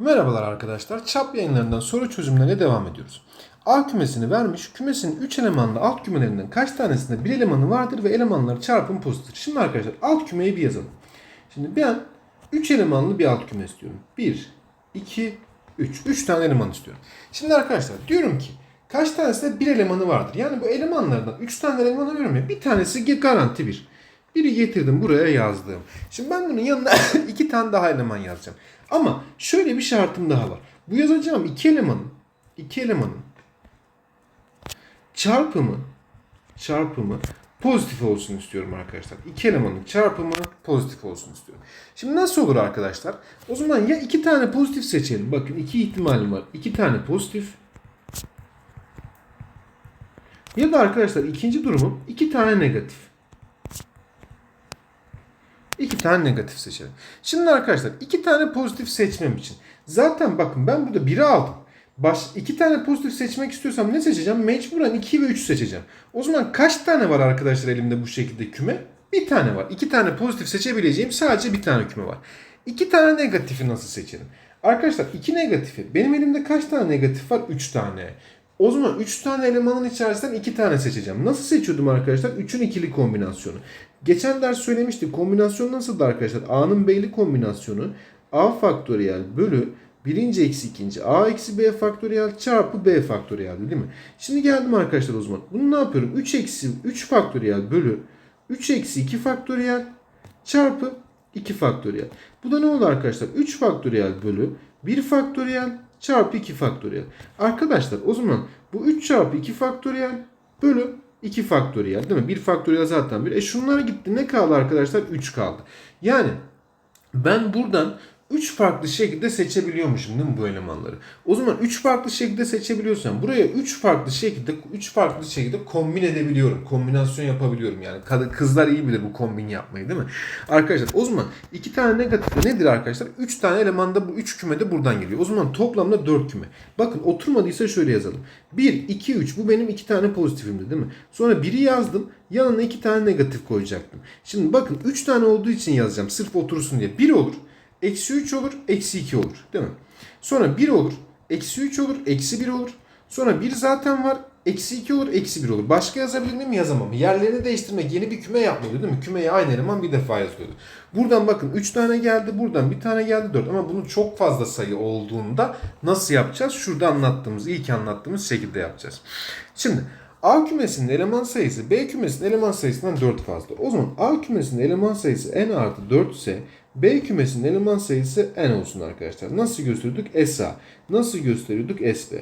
Merhabalar arkadaşlar. Çap yayınlarından soru çözümlerine devam ediyoruz. A kümesini vermiş. Kümesinin 3 elemanlı alt kümelerinden kaç tanesinde bir elemanı vardır ve elemanları çarpım pozitiftir. Şimdi arkadaşlar alt kümeyi bir yazalım. Şimdi ben 3 elemanlı bir alt küme istiyorum. 1, 2, 3. 3 tane eleman istiyorum. Şimdi arkadaşlar diyorum ki kaç tanesinde bir elemanı vardır. Yani bu elemanlardan 3 tane eleman veriyorum ya. Bir tanesi garanti 1. Biri getirdim buraya yazdım. Şimdi ben bunun yanına iki tane daha eleman yazacağım. Ama şöyle bir şartım daha var. Bu yazacağım iki elemanın iki elemanın çarpımı çarpımı pozitif olsun istiyorum arkadaşlar. İki elemanın çarpımı pozitif olsun istiyorum. Şimdi nasıl olur arkadaşlar? O zaman ya iki tane pozitif seçelim. Bakın iki ihtimalim var. İki tane pozitif. Ya da arkadaşlar ikinci durumum iki tane negatif. İki tane negatif seçelim. Şimdi arkadaşlar iki tane pozitif seçmem için. Zaten bakın ben burada biri aldım. Baş, iki tane pozitif seçmek istiyorsam ne seçeceğim? Mecburen 2 ve 3 seçeceğim. O zaman kaç tane var arkadaşlar elimde bu şekilde küme? Bir tane var. İki tane pozitif seçebileceğim sadece bir tane küme var. İki tane negatifi nasıl seçelim? Arkadaşlar iki negatifi. Benim elimde kaç tane negatif var? 3 tane. O zaman 3 tane elemanın içerisinden 2 tane seçeceğim. Nasıl seçiyordum arkadaşlar? 3'ün ikili kombinasyonu. Geçen ders söylemiştik. Kombinasyon nasıldı arkadaşlar? A'nın B'li kombinasyonu A faktöriyel bölü birinci eksi ikinci A eksi B faktöriyel çarpı B faktöriyel değil mi? Şimdi geldim arkadaşlar o zaman. Bunu ne yapıyorum? 3 eksi 3 faktöriyel bölü 3 eksi 2 faktöriyel çarpı 2 faktöriyel. Bu da ne oldu arkadaşlar? 3 faktöriyel bölü 1 faktöriyel çarpı 2 faktöriyel. Arkadaşlar o zaman bu 3 çarpı 2 faktöriyel bölü 2 faktöriyel değil mi? 1 faktöriyel zaten 1. E şunlara gitti. Ne kaldı arkadaşlar? 3 kaldı. Yani ben buradan 3 farklı şekilde seçebiliyormuşum değil mi bu elemanları? O zaman 3 farklı şekilde seçebiliyorsam buraya 3 farklı şekilde 3 farklı şekilde kombin edebiliyorum. Kombinasyon yapabiliyorum yani. Kızlar iyi bilir bu kombin yapmayı değil mi? Arkadaşlar o zaman 2 tane negatif nedir arkadaşlar? 3 tane eleman da bu 3 küme de buradan geliyor. O zaman toplamda 4 küme. Bakın oturmadıysa şöyle yazalım. 1 2 3 bu benim 2 tane pozitifimdi değil mi? Sonra 1'i yazdım. Yanına 2 tane negatif koyacaktım. Şimdi bakın 3 tane olduğu için yazacağım. Sırf otursun diye. 1 olur. Eksi 3 olur, eksi 2 olur. Değil mi? Sonra 1 olur, eksi 3 olur, eksi 1 olur. Sonra 1 zaten var, eksi 2 olur, eksi 1 olur. Başka yazabilir miyim? Yazamam. Yerlerini değiştirmek yeni bir küme yapmıyordu değil mi? Kümeye aynı eleman bir defa yazıyordu. Buradan bakın 3 tane geldi, buradan bir tane geldi 4. Ama bunun çok fazla sayı olduğunda nasıl yapacağız? Şurada anlattığımız, ilk anlattığımız şekilde yapacağız. Şimdi A kümesinin eleman sayısı B kümesinin eleman sayısından 4 fazla. O zaman A kümesinin eleman sayısı n artı 4 ise B kümesinin eleman sayısı n olsun arkadaşlar. Nasıl gösteriyorduk? SA. Nasıl gösteriyorduk? SB.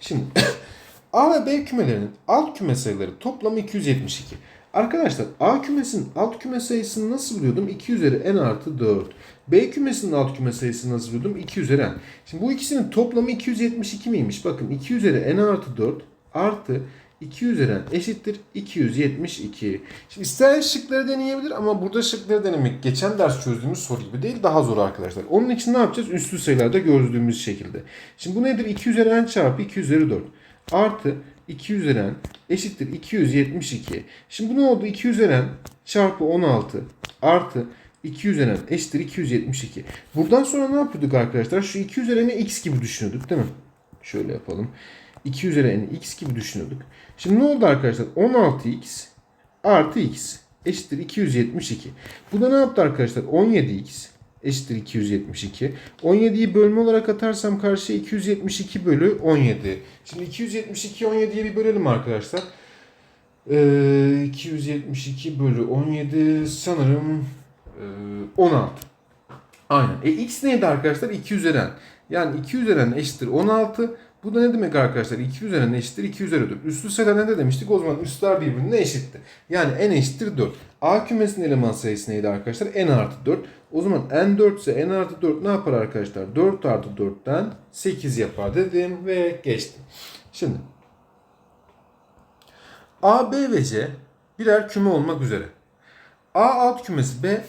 Şimdi A ve B kümelerinin alt küme sayıları toplamı 272. Arkadaşlar A kümesinin alt küme sayısını nasıl buluyordum? 2 üzeri n artı 4. B kümesinin alt küme sayısını nasıl buluyordum? 2 üzeri n. Şimdi bu ikisinin toplamı 272 miymiş? Bakın 2 üzeri n artı 4 artı 2 üzeri n eşittir 272. Şimdi isteyen şıkları deneyebilir ama burada şıkları denemek geçen ders çözdüğümüz soru gibi değil daha zor arkadaşlar. Onun için ne yapacağız? Üstlü sayılarda gördüğümüz şekilde. Şimdi bu nedir? 2 üzeri n çarpı 2 üzeri 4 artı 2 üzeri n eşittir 272. Şimdi bu ne oldu? 2 üzeri n çarpı 16 artı 2 üzeri n eşittir 272. Buradan sonra ne yapıyorduk arkadaşlar? Şu 2 üzeri n'i x gibi düşünüyorduk değil mi? Şöyle yapalım. 2 üzeri n'i x gibi düşünüyorduk. Şimdi ne oldu arkadaşlar? 16x artı x eşittir 272. Bu da ne yaptı arkadaşlar? 17x eşittir 272. 17'yi bölme olarak atarsam karşıya 272 bölü 17. Şimdi 272 17'ye bir bölelim arkadaşlar. Ee, 272 bölü 17 sanırım e, 16. Aynen. E x neydi arkadaşlar? 2 üzeri n. Yani 2 üzeri n eşittir 16. Bu da ne demek arkadaşlar? 2 üzeri n eşittir 2 üzeri 4. Üslü sayılar ne demiştik? O zaman üstler birbirine eşitti. Yani n eşittir 4. A kümesinin eleman sayısı neydi arkadaşlar? n artı 4. O zaman n 4 ise n artı 4 ne yapar arkadaşlar? 4 artı 4'ten 8 yapar dedim ve geçtim. Şimdi A, B ve C birer küme olmak üzere. A alt kümesi B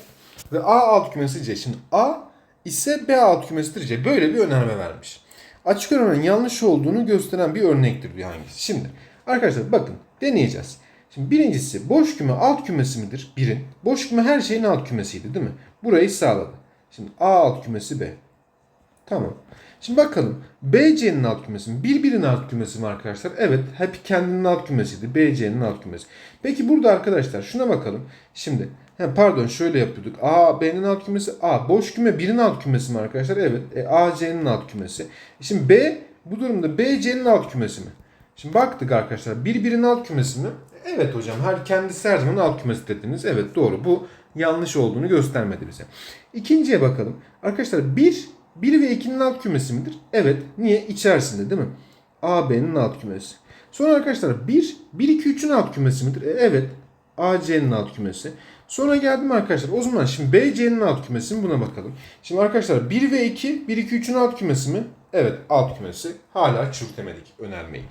ve A alt kümesi C. Şimdi A ise B alt kümesidir C. Böyle bir önerme vermiş. Açık öğrenmenin yanlış olduğunu gösteren bir örnektir bir hangisi. Şimdi arkadaşlar bakın deneyeceğiz. Şimdi birincisi boş küme alt kümesi midir? Birin. Boş küme her şeyin alt kümesiydi değil mi? Burayı sağladı. Şimdi A alt kümesi B. Tamam. Şimdi bakalım. BC'nin alt kümesi mi? Birbirinin alt kümesi mi arkadaşlar? Evet. Hep kendinin alt kümesiydi. BC'nin alt kümesi. Peki burada arkadaşlar şuna bakalım. Şimdi he, pardon şöyle yapıyorduk. A, B'nin alt kümesi A. Boş küme 1'in alt kümesi mi arkadaşlar? Evet. E, A, C'nin alt kümesi. Şimdi B bu durumda B, C'nin alt kümesi mi? Şimdi baktık arkadaşlar. Birbirinin alt kümesi mi? Evet hocam. Her kendisi her zaman alt kümesi dediniz. Evet doğru. Bu yanlış olduğunu göstermedi bize. İkinciye bakalım. Arkadaşlar 1 1 ve 2'nin alt kümesi midir? Evet. Niye? İçerisinde değil mi? A, B'nin alt kümesi. Sonra arkadaşlar 1, 1, 2, 3'ün alt kümesi midir? E, evet. A, C'nin alt kümesi. Sonra geldim arkadaşlar. O zaman şimdi B, C'nin alt kümesi mi? Buna bakalım. Şimdi arkadaşlar 1 ve 2, 1, 2, 3'ün alt kümesi mi? Evet alt kümesi. Hala çürütemedik önermeyi.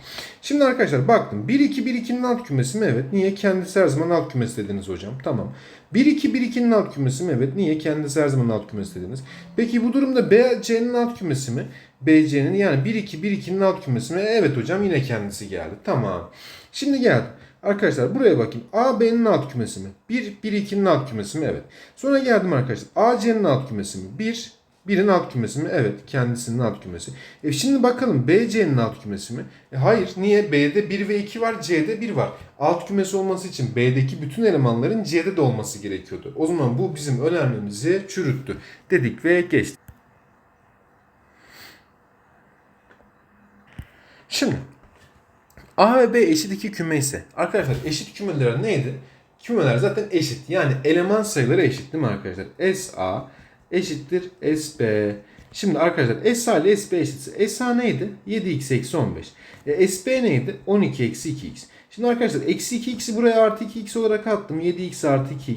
Şimdi arkadaşlar baktım. 1, 2, 1, 2'nin alt kümesi mi? Evet. Niye? Kendisi her zaman alt kümesi dediniz hocam. Tamam. 1, 2, 1, 2'nin alt kümesi mi? Evet. Niye? Kendisi her zaman alt kümesi dediniz. Peki bu durumda B, C'nin alt kümesi mi? BC'nin yani 1, 2, 1, 2'nin alt kümesi mi? Evet hocam yine kendisi geldi. Tamam. Şimdi geldim. Arkadaşlar buraya bakayım. A, B'nin alt kümesi mi? 1, 1, 2'nin alt kümesi mi? Evet. Sonra geldim arkadaşlar. A, C'nin alt kümesi mi? 1, 1'in alt kümesi mi? Evet. Kendisinin alt kümesi. E şimdi bakalım B, C'nin alt kümesi mi? E hayır. Niye? B'de 1 ve 2 var. C'de 1 var. Alt kümesi olması için B'deki bütün elemanların C'de de olması gerekiyordu. O zaman bu bizim önermemizi çürüttü. Dedik ve geçtik. Şimdi A ve B eşit iki küme ise arkadaşlar eşit kümeler neydi? Kümeler zaten eşit. Yani eleman sayıları eşit değil mi arkadaşlar? SA eşittir SB. Şimdi arkadaşlar SA ile SB eşitse SA neydi? 7x eksi 15. E, SB neydi? 12 eksi 2x. Şimdi arkadaşlar eksi 2x'i buraya artı 2x olarak attım. 7x artı 2x.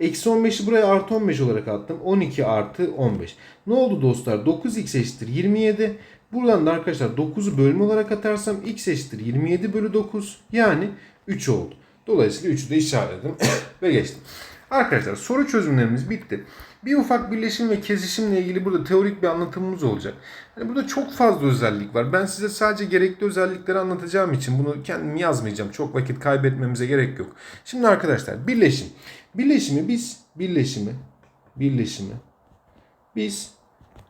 Eksi 15'i buraya artı 15 olarak attım. 12 artı 15. Ne oldu dostlar? 9x eşittir 27. Buradan da arkadaşlar 9'u bölme olarak atarsam x eşittir 27 bölü 9. Yani 3 oldu. Dolayısıyla 3'ü de işaretledim ve geçtim. Arkadaşlar soru çözümlerimiz bitti. Bir ufak birleşim ve kesişimle ilgili burada teorik bir anlatımımız olacak. Hani burada çok fazla özellik var. Ben size sadece gerekli özellikleri anlatacağım için bunu kendim yazmayacağım. Çok vakit kaybetmemize gerek yok. Şimdi arkadaşlar birleşim. Birleşimi biz birleşimi birleşimi biz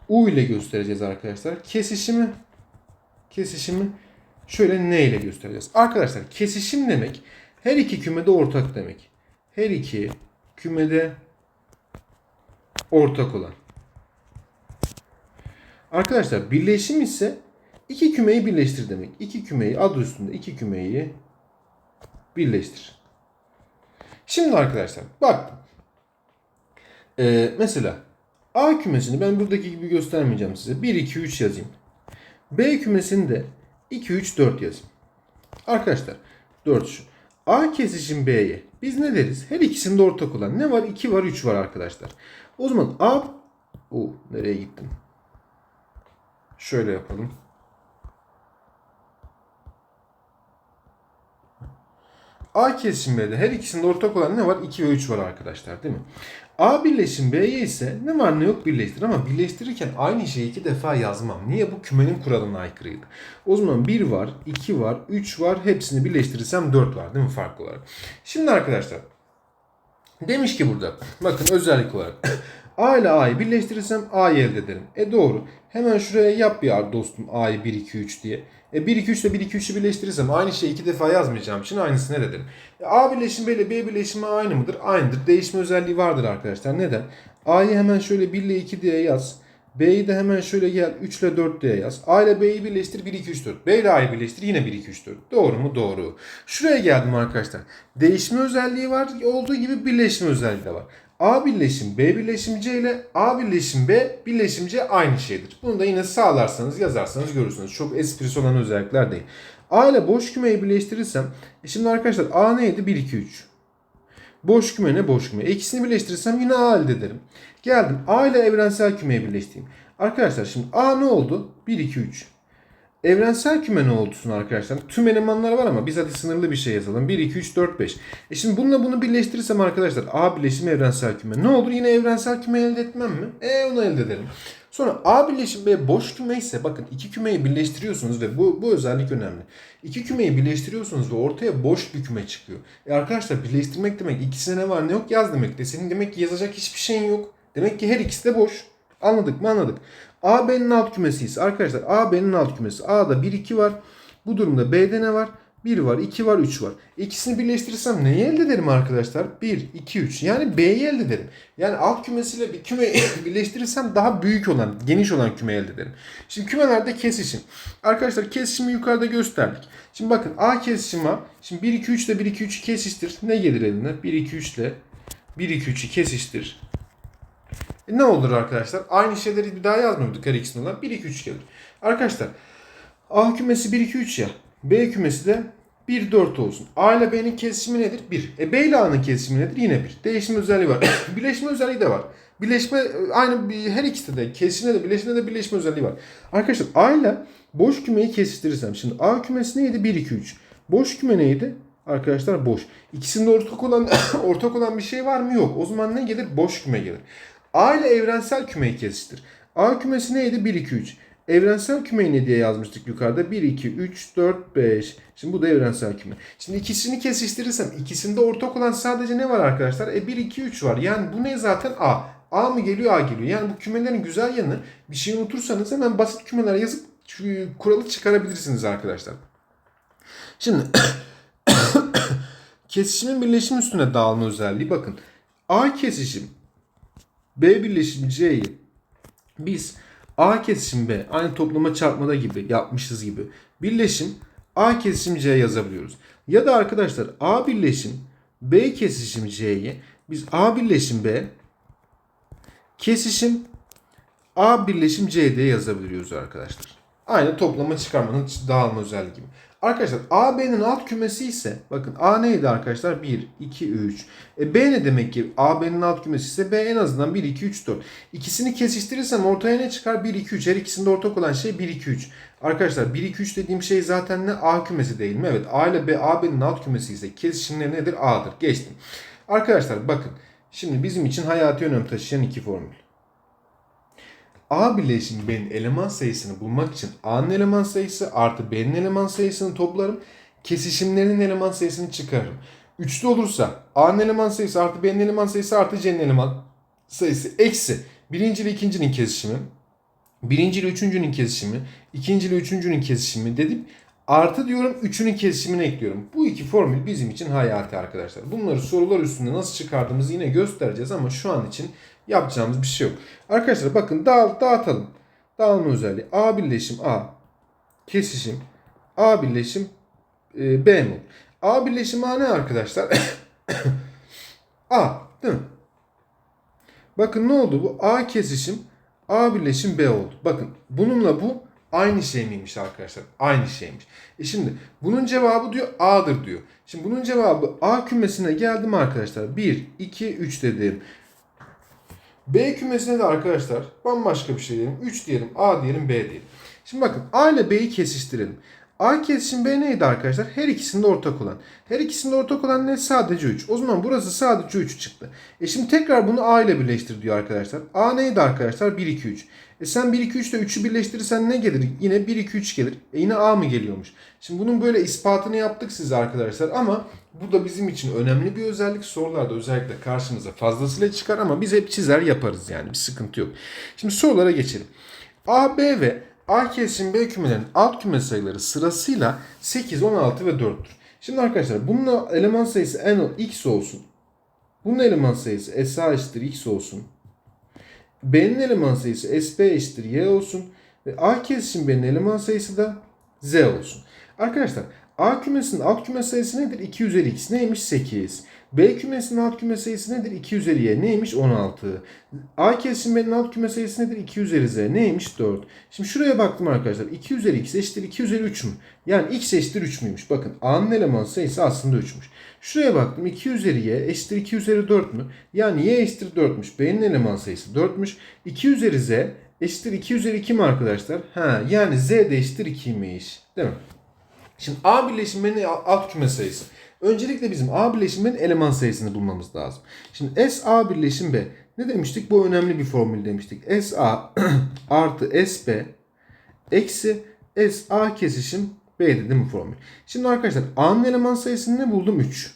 U ile göstereceğiz arkadaşlar. Kesişimi kesişimi şöyle N ile göstereceğiz. Arkadaşlar kesişim demek her iki kümede ortak demek. Her iki kümede ortak olan. Arkadaşlar birleşim ise iki kümeyi birleştir demek. İki kümeyi adı üstünde iki kümeyi birleştir. Şimdi arkadaşlar baktım. Ee, mesela A kümesini ben buradaki gibi göstermeyeceğim size. 1, 2, 3 yazayım. B kümesini de 2, 3, 4 yazayım. Arkadaşlar 4 şu. A kesişim B'ye biz ne deriz? Her ikisinde ortak olan. Ne var? 2 var, 3 var arkadaşlar. O zaman A... O nereye gittim? Şöyle yapalım. A kesişim B'de her ikisinde ortak olan ne var? 2 ve 3 var arkadaşlar değil mi? A birleşim B'ye ise ne var ne yok birleştir ama birleştirirken aynı şeyi iki defa yazmam. Niye? Bu kümenin kuralına aykırıydı. O zaman 1 var, 2 var, 3 var. Hepsini birleştirirsem 4 var değil mi farklı olarak? Şimdi arkadaşlar demiş ki burada bakın özellik olarak A ile A'yı birleştirirsem A'yı elde ederim. E doğru. Hemen şuraya yap bir dostum A'yı 1 2 3 diye. E 1 2 3 ile 1 2 3'ü birleştirirsem aynı şeyi iki defa yazmayacağım için aynısını elde ederim. E, A birleşimi B ile B birleşimi aynı mıdır? Aynıdır. Değişme özelliği vardır arkadaşlar. Neden? A'yı hemen şöyle 1 ile 2 diye yaz. B'yi de hemen şöyle gel 3 ile 4 diye yaz. A ile B'yi birleştir 1 2 3 4. B ile A'yı birleştir yine 1 2 3 4. Doğru mu? Doğru. Şuraya geldim arkadaşlar. Değişme özelliği var. Olduğu gibi birleşme özelliği de var. A birleşim B birleşim C ile A birleşim B birleşim C aynı şeydir. Bunu da yine sağlarsanız yazarsanız görürsünüz. Çok esprisi olan özellikler değil. A ile boş kümeyi birleştirirsem e şimdi arkadaşlar A neydi? 1 2 3. Boş küme ne? Boş küme. İkisini birleştirirsem yine A elde ederim. Geldim A ile evrensel kümeyi birleştireyim. Arkadaşlar şimdi A ne oldu? 1 2 3. Evrensel küme ne olsun arkadaşlar? Tüm elemanlar var ama biz hadi sınırlı bir şey yazalım. 1, 2, 3, 4, 5. E şimdi bununla bunu birleştirirsem arkadaşlar A birleşim evrensel küme. Ne olur yine evrensel küme elde etmem mi? E onu elde ederim. Sonra A birleşim B boş küme ise bakın iki kümeyi birleştiriyorsunuz ve bu, bu özellik önemli. İki kümeyi birleştiriyorsunuz ve ortaya boş bir küme çıkıyor. E arkadaşlar birleştirmek demek ikisine ne var ne yok yaz demek de. Senin demek ki yazacak hiçbir şeyin yok. Demek ki her ikisi de boş. Anladık mı? Anladık. A B'nin alt kümesiyiz. Arkadaşlar A B'nin alt kümesi. A'da 1 2 var. Bu durumda B'de ne var? 1 var, 2 var, 3 var. İkisini birleştirirsem neyi elde ederim arkadaşlar? 1, 2, 3. Yani B'yi elde ederim. Yani alt kümesiyle bir küme birleştirirsem daha büyük olan, geniş olan küme elde ederim. Şimdi kümelerde kesişim. Arkadaşlar kesişimi yukarıda gösterdik. Şimdi bakın A kesişim var. Şimdi 1, 2, 3 ile 1, 2, 3'ü kesiştir. Ne gelir eline? 1, 2, 3 ile 1, 2, 3'ü kesiştir. E ne olur arkadaşlar? Aynı şeyleri bir daha yazmıyorduk her ikisinde olan. 1, 2, 3 gelir. Arkadaşlar A kümesi 1, 2, 3 ya. B kümesi de 1, 4 olsun. A ile B'nin kesişimi nedir? 1. E B ile A'nın kesişimi nedir? Yine 1. Değişim özelliği var. birleşme özelliği de var. Birleşme aynı her ikisi de kesişimde de birleşimde de birleşme özelliği var. Arkadaşlar A ile boş kümeyi kesiştirirsem. Şimdi A kümesi neydi? 1, 2, 3. Boş küme neydi? Arkadaşlar boş. İkisinde ortak olan ortak olan bir şey var mı? Yok. O zaman ne gelir? Boş küme gelir. A ile evrensel kümeyi kesiştir. A kümesi neydi? 1, 2, 3. Evrensel kümeyi ne diye yazmıştık yukarıda? 1, 2, 3, 4, 5. Şimdi bu da evrensel küme. Şimdi ikisini kesiştirirsem ikisinde ortak olan sadece ne var arkadaşlar? E 1, 2, 3 var. Yani bu ne zaten A. A mı geliyor A geliyor. Yani bu kümelerin güzel yanı bir şey unutursanız hemen basit kümeler yazıp kuralı çıkarabilirsiniz arkadaşlar. Şimdi kesişimin birleşim üstüne dağılma özelliği bakın. A kesişim B birleşim C'yi biz A kesişim B aynı toplama çarpmada gibi yapmışız gibi birleşim A kesişim C yazabiliyoruz. Ya da arkadaşlar A birleşim B kesişim C'yi biz A birleşim B kesişim A birleşim C diye yazabiliyoruz arkadaşlar. Aynı toplama çıkarmanın dağılma özelliği gibi. Arkadaşlar A B'nin alt kümesi ise bakın A neydi arkadaşlar? 1, 2, 3. E B ne demek ki? A B'nin alt kümesi ise B en azından 1, 2, 3, 4. İkisini kesiştirirsem ortaya ne çıkar? 1, 2, 3. Her ikisinde ortak olan şey 1, 2, 3. Arkadaşlar 1, 2, 3 dediğim şey zaten ne? A kümesi değil mi? Evet A ile B A B'nin alt kümesi ise kesişimleri nedir? A'dır. Geçtim. Arkadaşlar bakın. Şimdi bizim için hayati önem taşıyan iki formül. A birleşim B'nin eleman sayısını bulmak için A'nın eleman sayısı artı B'nin eleman sayısını toplarım. Kesişimlerinin eleman sayısını çıkarırım. Üçlü olursa A'nın eleman sayısı artı B'nin eleman sayısı artı C'nin eleman sayısı eksi birinci ile ikincinin kesişimi, birinci ile üçüncünün kesişimi, ikinci ile üçüncünün kesişimi dedim. Artı diyorum üçünün kesişimini ekliyorum. Bu iki formül bizim için hayati arkadaşlar. Bunları sorular üstünde nasıl çıkardığımızı yine göstereceğiz ama şu an için yapacağımız bir şey yok. Arkadaşlar bakın dağıl, dağıtalım. Dağılma özelliği. A birleşim A. Kesişim. A birleşim e, B mi? A birleşim A ne arkadaşlar? A değil mi? Bakın ne oldu bu? A kesişim A birleşim B oldu. Bakın bununla bu aynı şey miymiş arkadaşlar? Aynı şeymiş. E şimdi bunun cevabı diyor A'dır diyor. Şimdi bunun cevabı A kümesine geldim arkadaşlar. 1, 2, 3 dedim. B kümesine de arkadaşlar bambaşka bir şey diyelim. 3 diyelim, A diyelim, B diyelim. Şimdi bakın A ile B'yi kesiştirelim. A kesişim B neydi arkadaşlar? Her ikisinde ortak olan. Her ikisinde ortak olan ne? Sadece 3. O zaman burası sadece 3 çıktı. E şimdi tekrar bunu A ile birleştir diyor arkadaşlar. A neydi arkadaşlar? 1, 2, 3. E sen 1, 2, 3 ile 3'ü birleştirirsen ne gelir? Yine 1, 2, 3 gelir. E yine A mı geliyormuş? Şimdi bunun böyle ispatını yaptık size arkadaşlar ama bu da bizim için önemli bir özellik. Sorularda özellikle karşımıza fazlasıyla çıkar ama biz hep çizer yaparız yani bir sıkıntı yok. Şimdi sorulara geçelim. A, B ve A kesişim B kümelerinin alt küme sayıları sırasıyla 8, 16 ve 4'tür. Şimdi arkadaşlar bunun eleman sayısı n x olsun. Bunun eleman sayısı SA eşittir x olsun. B'nin eleman sayısı SB eşittir y olsun. Ve A kesişim B'nin eleman sayısı da z olsun. Arkadaşlar A kümesinin alt küme sayısı nedir? 2 üzeri x neymiş? 8. B kümesinin alt küme sayısı nedir? 2 üzeri y neymiş? 16. A kesişim B'nin alt küme sayısı nedir? 2 üzeri z neymiş? 4. Şimdi şuraya baktım arkadaşlar. 2 üzeri x eşittir 2 üzeri 3 mü? Yani x eşittir 3 müymüş? Bakın A'nın eleman sayısı aslında 3'müş. Şuraya baktım 2 üzeri y eşittir 2 üzeri 4 mü? Yani y eşittir 4'müş. B'nin eleman sayısı 4'müş. 2 üzeri z eşittir 2 üzeri 2 mi arkadaşlar? Ha, yani z de eşittir 2'ymiş. Değil mi? Şimdi A birleşiminin alt küme sayısı. Öncelikle bizim A birleşiminin eleman sayısını bulmamız lazım. Şimdi S A birleşim B. Ne demiştik? Bu önemli bir formül demiştik. S A artı S B eksi S A kesişim B'de değil mi formül? Şimdi arkadaşlar A'nın eleman sayısını ne buldum? 3.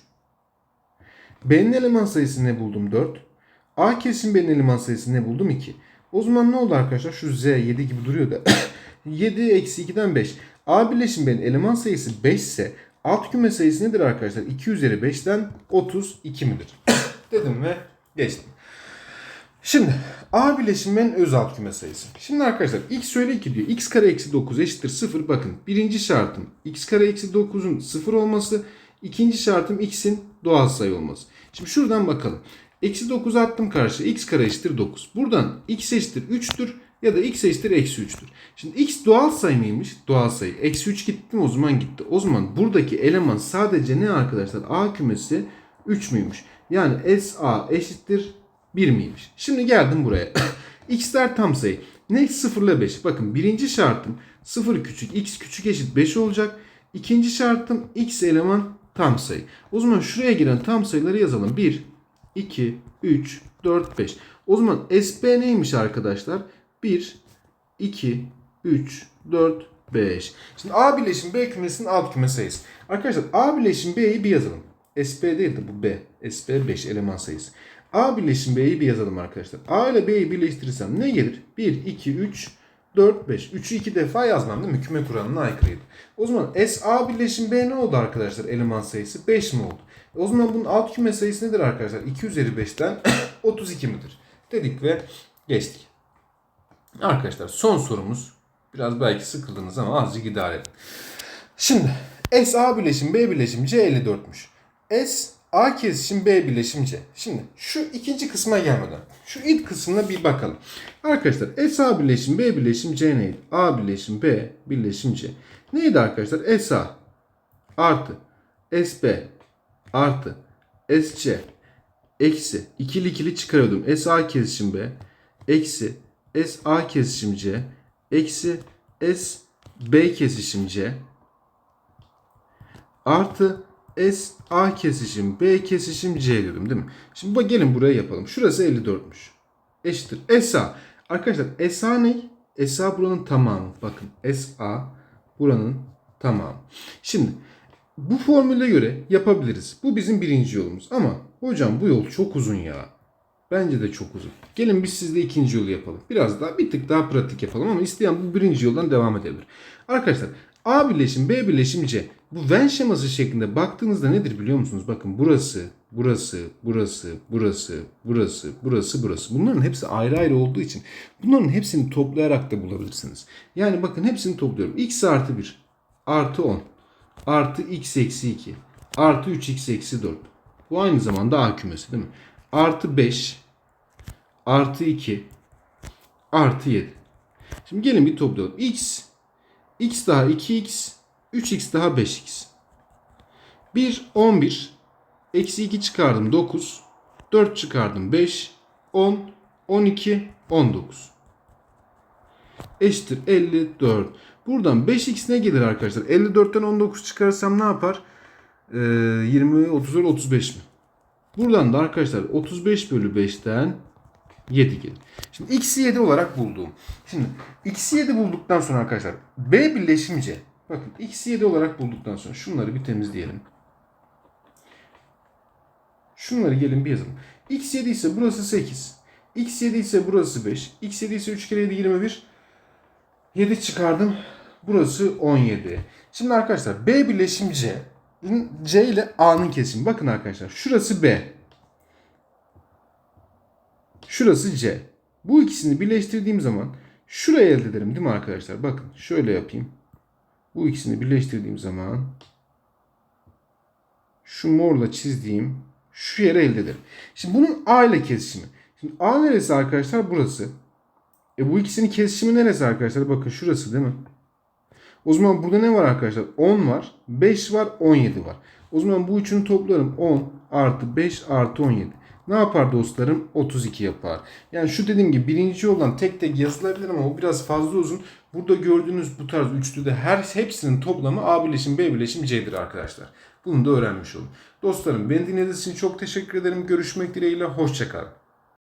B'nin eleman sayısını ne buldum? 4. A kesişim B'nin eleman sayısını ne buldum? 2. O zaman ne oldu arkadaşlar? Şu Z 7 gibi duruyor da. 7 eksi 2'den 5. A bileşim B'nin eleman sayısı 5 ise alt küme sayısı nedir arkadaşlar? 2 üzeri 5'ten 32 midir? Dedim ve geçtim. Şimdi A bileşimin öz alt küme sayısı. Şimdi arkadaşlar x öyle ki diyor x kare eksi 9 eşittir 0. Bakın birinci şartım x kare eksi 9'un 0 olması. ikinci şartım x'in doğal sayı olması. Şimdi şuradan bakalım. Eksi 9 attım karşıya x kare eşittir 9. Buradan x eşittir 3'tür ya da x eşittir eksi 3'tür. Şimdi x doğal sayı mıymış? Doğal sayı. Eksi 3 gitti mi o zaman gitti. O zaman buradaki eleman sadece ne arkadaşlar? A kümesi 3 müymüş? Yani SA eşittir 1 miymiş? Şimdi geldim buraya. X'ler tam sayı. Ne 0 ile 5? Bakın birinci şartım 0 küçük x küçük eşit 5 olacak. İkinci şartım x eleman tam sayı. O zaman şuraya giren tam sayıları yazalım. 1, 2, 3, 4, 5. O zaman SB neymiş arkadaşlar? 1, 2, 3, 4, 5. Şimdi A bileşim B kümesinin alt küme sayısı. Arkadaşlar A bileşim B'yi bir yazalım. SB değil de bu B. SB 5 eleman sayısı. A bileşim B'yi bir yazalım arkadaşlar. A ile B'yi birleştirirsem ne gelir? 1, 2, 3, 4, 5. 3'ü 2 defa yazmam değil mi? Küme kuralına aykırıydı. O zaman S A bileşim B ne oldu arkadaşlar? Eleman sayısı 5 mi oldu? E O zaman bunun alt küme sayısı nedir arkadaşlar? 2 üzeri 5'ten 32 midir? Dedik ve geçtik. Arkadaşlar son sorumuz. Biraz belki sıkıldınız ama azıcık idare edin. Şimdi S A bileşim B bileşim C 54'müş. S A kesişim B bileşim C. Şimdi şu ikinci kısma gelmeden şu ilk kısmına bir bakalım. Arkadaşlar S A bileşim B bileşim C neydi? A bileşim B bileşim C. Neydi arkadaşlar? S A artı S B artı S C eksi ikili ikili çıkarıyordum. S A kesişim B eksi S A kesişim C eksi S B kesişim C artı S A kesişim B kesişim C diyordum değil mi? Şimdi bak gelin buraya yapalım. Şurası 54'müş. Eşittir. SA. Arkadaşlar SA ne? SA buranın tamamı. Bakın SA buranın tamamı. Şimdi bu formüle göre yapabiliriz. Bu bizim birinci yolumuz. Ama hocam bu yol çok uzun ya. Bence de çok uzun. Gelin biz sizle ikinci yolu yapalım. Biraz daha bir tık daha pratik yapalım ama isteyen bu birinci yoldan devam edebilir. Arkadaşlar A birleşim B birleşim C. Bu Venn şeması şeklinde baktığınızda nedir biliyor musunuz? Bakın burası, burası, burası, burası, burası, burası, burası. Bunların hepsi ayrı ayrı olduğu için bunların hepsini toplayarak da bulabilirsiniz. Yani bakın hepsini topluyorum. X artı 1 artı 10 artı x eksi 2 artı 3x eksi 4. Bu aynı zamanda A kümesi değil mi? Artı 5 artı 2 artı 7. Şimdi gelin bir toplayalım. X x daha 2x 3x daha 5x. 1 11 eksi 2 çıkardım 9 4 çıkardım 5 10 12 19 eşittir 54. Buradan 5x ne gelir arkadaşlar? 54'ten 19 çıkarsam ne yapar? Ee, 20, 34, 35 mi? Buradan da arkadaşlar 35 bölü 5'ten 7 gelir. Şimdi x'i 7 olarak buldum. Şimdi x'i 7 bulduktan sonra arkadaşlar b birleşim c. Bakın x'i 7 olarak bulduktan sonra şunları bir temizleyelim. Şunları gelin bir yazalım. x 7 ise burası 8. x 7 ise burası 5. x 7 ise 3 kere 7 21. 7 çıkardım. Burası 17. Şimdi arkadaşlar B birleşim C. İle A'nın kesimi. Bakın arkadaşlar şurası B. Şurası C. Bu ikisini birleştirdiğim zaman şurayı elde ederim değil mi arkadaşlar? Bakın şöyle yapayım. Bu ikisini birleştirdiğim zaman şu morla çizdiğim şu yere elde ederim. Şimdi bunun A ile kesişimi. Şimdi A neresi arkadaşlar? Burası. E bu ikisinin kesişimi neresi arkadaşlar? Bakın şurası değil mi? O zaman burada ne var arkadaşlar? 10 var, 5 var, 17 var. O zaman bu üçünü toplarım. 10 artı 5 artı 17. Ne yapar dostlarım? 32 yapar. Yani şu dediğim gibi birinci yoldan tek tek yazılabilir ama o biraz fazla uzun. Burada gördüğünüz bu tarz üçlüde her hepsinin toplamı A birleşim B birleşim C'dir arkadaşlar. Bunu da öğrenmiş olun. Dostlarım beni dinlediğiniz için çok teşekkür ederim. Görüşmek dileğiyle. Hoşçakalın.